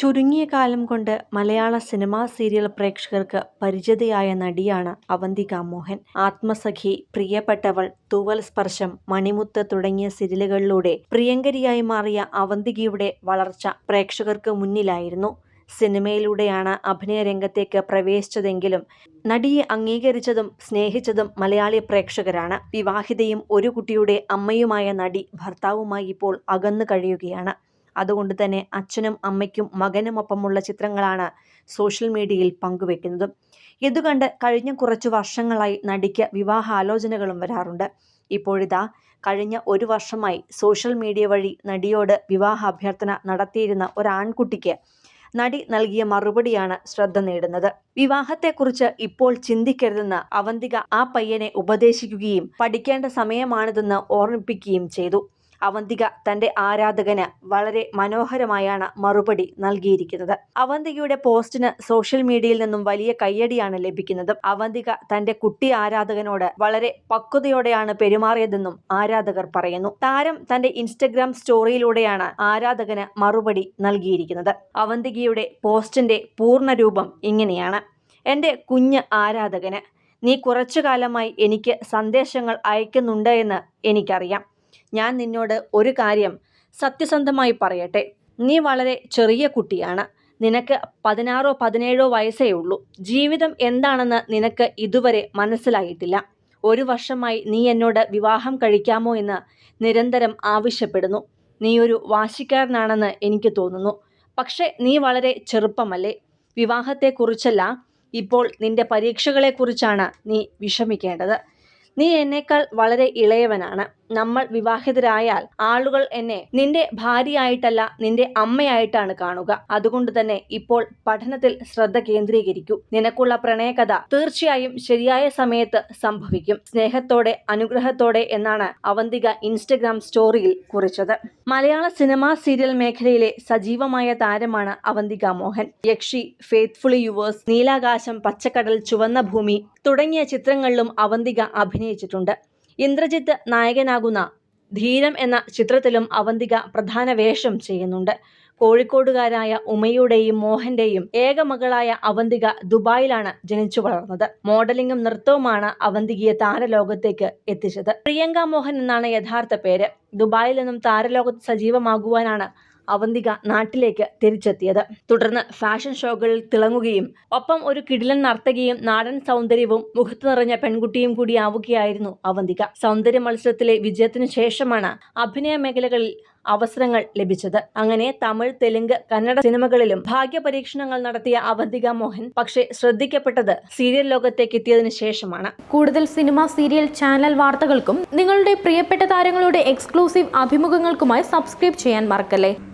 ചുരുങ്ങിയ കാലം കൊണ്ട് മലയാള സിനിമാ സീരിയൽ പ്രേക്ഷകർക്ക് പരിചിതയായ നടിയാണ് അവന്തിക മോഹൻ. ആത്മസഖി, പ്രിയപ്പെട്ടവൾ, തൂവൽ സ്പർശം, മണിമുത്ത് തുടങ്ങിയ സീരിയലുകളിലൂടെ പ്രിയങ്കരിയായി മാറിയ അവന്തികയുടെ വളർച്ച പ്രേക്ഷകർക്ക് മുന്നിലായിരുന്നു. സിനിമയിലൂടെയാണ് അഭിനയ രംഗത്തേക്ക് പ്രവേശിച്ചതെങ്കിലും നടിയെ അംഗീകരിച്ചതും സ്നേഹിച്ചതും മലയാളി പ്രേക്ഷകരാണ്. വിവാഹിതയും ഒരു കുട്ടിയുടെ അമ്മയുമായ നടി ഭർത്താവുമായി ഇപ്പോൾ അകന്നു കഴിയുകയാണ്. അതുകൊണ്ട് തന്നെ അച്ഛനും അമ്മയ്ക്കും മകനുമൊപ്പമുള്ള ചിത്രങ്ങളാണ് സോഷ്യൽ മീഡിയയിൽ പങ്കുവെക്കുന്നത്. ഇതുകണ്ട് കഴിഞ്ഞ കുറച്ച് വർഷങ്ങളായി നടിക്ക് വിവാഹാലോചനകളും വരാറുണ്ട്. ഇപ്പോഴിതാ കഴിഞ്ഞ ഒരു വർഷമായി സോഷ്യൽ മീഡിയ വഴി നടിയോട് വിവാഹ അഭ്യർത്ഥന നടത്തിയിരുന്ന ഒരാൺകുട്ടിക്ക് നടി നൽകിയ മറുപടിയാണ് ശ്രദ്ധ നേടുന്നത്. വിവാഹത്തെക്കുറിച്ച് ഇപ്പോൾ ചിന്തിക്കരുതെന്ന് അവന്തിക ആ പയ്യനെ ഉപദേശിക്കുകയും പഠിക്കേണ്ട സമയമാണിതെന്ന് ഓർമ്മിപ്പിക്കുകയും ചെയ്തു. അവന്തിക തന്റെ ആരാധകന് വളരെ മനോഹരമായാണ് മറുപടി നൽകിയിരിക്കുന്നത്. അവന്തികയുടെ പോസ്റ്റിന് സോഷ്യൽ മീഡിയയിൽ നിന്നും വലിയ കയ്യടിയാണ് ലഭിക്കുന്നത്. അവന്തിക തന്റെ കുട്ടി ആരാധകനോട് വളരെ പക്വതയോടെയാണ് പെരുമാറിയതെന്നും ആരാധകർ പറയുന്നു. താരം തന്റെ ഇൻസ്റ്റഗ്രാം സ്റ്റോറിയിലൂടെയാണ് ആരാധകന് മറുപടി നൽകിയിരിക്കുന്നത്. അവന്തികയുടെ പോസ്റ്റിന്റെ പൂർണരൂപം ഇങ്ങനെയാണ്. എന്റെ കുഞ്ഞ് ആരാധകന്, നീ കുറച്ചു കാലമായി എനിക്ക് സന്ദേശങ്ങൾ അയക്കുന്നുണ്ട് എന്ന് എനിക്കറിയാം. ഞാൻ നിന്നോട് ഒരു കാര്യം സത്യസന്ധമായി പറയട്ടെ. നീ വളരെ ചെറിയ കുട്ടിയാണ്. നിനക്ക് പതിനാറോ പതിനേഴോ വയസ്സേ ഉള്ളൂ. ജീവിതം എന്താണെന്ന് നിനക്ക് ഇതുവരെ മനസ്സിലായിട്ടില്ല. ഒരു വർഷമായി നീ എന്നോട് വിവാഹം കഴിക്കാമോ എന്ന് നിരന്തരം ആവശ്യപ്പെടുന്നു. നീ ഒരു വാശിക്കാരനാണെന്ന് എനിക്ക് തോന്നുന്നു. പക്ഷേ നീ വളരെ ചെറുപ്പമല്ലേ. വിവാഹത്തെക്കുറിച്ചല്ല, ഇപ്പോൾ നിന്റെ പരീക്ഷകളെക്കുറിച്ചാണ് നീ വിഷമിക്കേണ്ടത്. നീ എന്നേക്കാൾ വളരെ ഇളയവനാണ്. നമ്മൾ വിവാഹിതരായാൽ ആളുകൾ എന്നെ നിന്റെ ഭാര്യയായിട്ടല്ല നിന്റെ അമ്മയായിട്ടാണ് കാണുക. അതുകൊണ്ട് തന്നെ ഇപ്പോൾ പഠനത്തിൽ ശ്രദ്ധ കേന്ദ്രീകരിക്കൂ. നിനക്കുള്ള പ്രണയകഥ തീർച്ചയായും ശരിയായ സമയത്ത് സംഭവിക്കും. സ്നേഹത്തോടെ അനുഗ്രഹത്തോടെ എന്നാണ് അവന്തിക ഇൻസ്റ്റഗ്രാം സ്റ്റോറിയിൽ കുറിച്ചത്. മലയാള സിനിമാ സീരിയൽ മേഖലയിലെ സജീവമായ താരമാണ് അവന്തിക മോഹൻ. യക്ഷി, ഫെയ്ത്ത്ഫുള്ളി യുവേഴ്സ്, നീലാകാശം, പച്ചക്കടൽ, ചുവന്ന ഭൂമി തുടങ്ങിയ ചിത്രങ്ങളിലും അവന്തിക അഭിനയിച്ചിട്ടുണ്ട്. ഇന്ദ്രജിത്ത് നായകനാകുന്ന ധീരം എന്ന ചിത്രത്തിലും അവന്തിക പ്രധാന വേഷം ചെയ്യുന്നുണ്ട്. കോഴിക്കോടുകാരായ ഉമയുടെയും മോഹന്റെയും ഏക മകളായ അവന്തിക ദുബായിലാണ് ജനിച്ചു വളർന്നത്. മോഡലിംഗും നൃത്തവുമാണ് അവന്തികയെ താരലോകത്തേക്ക് എത്തിച്ചത്. പ്രിയങ്ക മോഹൻ എന്നാണ് യഥാർത്ഥ പേര്. ദുബായിൽ നിന്നും താരലോകത്ത് സജീവമാകുവാനാണ് അവന്തിക നാട്ടിലേക്ക് തിരിച്ചെത്തിയത്. തുടർന്ന് ഫാഷൻ ഷോകളിൽ തിളങ്ങുകയും ഒപ്പം ഒരു കിടിലൻ നർത്തകിയും നാടൻ സൗന്ദര്യവും മുഖത്ത് നിറഞ്ഞ പെൺകുട്ടിയും കൂടിയാവുകയായിരുന്നു അവന്തിക. സൗന്ദര്യ മത്സരത്തിലെ വിജയത്തിനു ശേഷമാണ് അഭിനയ മേഖലകളിൽ അവസരങ്ങൾ ലഭിച്ചത്. അങ്ങനെ തമിഴ്, തെലുങ്ക്, കന്നഡ സിനിമകളിലും ഭാഗ്യ പരീക്ഷണങ്ങൾ നടത്തിയ അവന്തിക മോഹൻ പക്ഷേ ശ്രദ്ധിക്കപ്പെട്ടത് സീരിയൽ ലോകത്തേക്ക് എത്തിയതിനു ശേഷമാണ്. കൂടുതൽ സിനിമ, സീരിയൽ, ചാനൽ വാർത്തകൾക്കും നിങ്ങളുടെ പ്രിയപ്പെട്ട താരങ്ങളുടെ എക്സ്ക്ലൂസീവ് അഭിമുഖങ്ങൾക്കുമായി സബ്സ്ക്രൈബ് ചെയ്യാൻ മറക്കല്ലേ